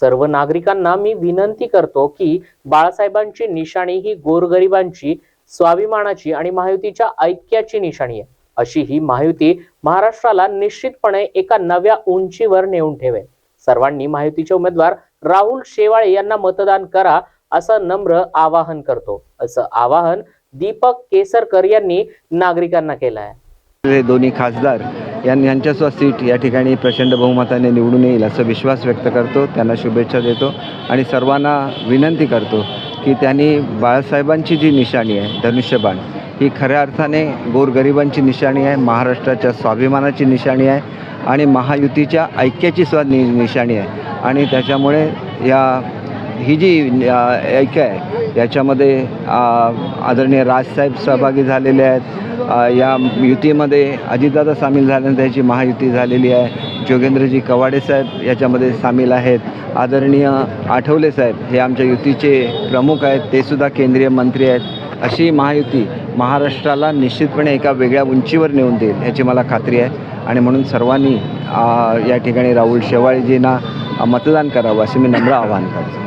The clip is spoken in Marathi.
सर्व नागरिकांना मी विनंती करतो की बाळासाहेबांची निशाणी ही गोरगरिबांची स्वाभिमानाची आणि महायुतीच्या ऐक्याची निशाणी आहे. अशी ही महायुती महाराष्ट्राला निश्चितपणे एका नव्या उंचीवर नेऊन ठेवेल. सर्वांनी महायुतीचे उमेदवार राहुल शेवाळे यांना मतदान करा असं नम्र आवाहन करतो. असं आवाहन दीपक केसरकर यांनी नागरिकांना केलं आहे. दोन्ही खासदार यां यांच्यासुद्धा सीट या ठिकाणी प्रचंड बहुमताने निवडून येईल असा विश्वास व्यक्त करतो. त्यांना शुभेच्छा देतो आणि सर्वांना विनंती करतो की त्यांनी बाळासाहेबांची जी निशाणी आहे धनुष्यबाण ही खऱ्या अर्थाने गोरगरिबांची निशाणी आहे महाराष्ट्राच्या स्वाभिमानाची निशाणी आहे आणि महायुतीच्या ऐक्याची सुद्धा नि निशाणी आहे. आणि त्याच्यामुळे या ही जी ऐक्य आहे याच्यामध्ये आदरणीय राजसाहेब सहभागी झालेले आहेत या युतीमध्ये अजितदादा सामील झाल्यानंतर याची महायुती झालेली आहे. जोगेंद्रजी कवाडे साहेब याच्यामध्ये सामील आहेत. आदरणीय आठवले साहेब हे आमच्या युतीचे प्रमुख आहेत. ते सुद्धा केंद्रीय मंत्री आहेत. अशी महायुती महाराष्ट्राला निश्चितपणे एका वेगळ्या उंचीवर नेऊन देईल ह्याची मला खात्री आहे. आणि म्हणून सर्वांनी या ठिकाणी राहुल शेवाळेजींना मतदान करावं असे मी नम्र आवाहन करतो.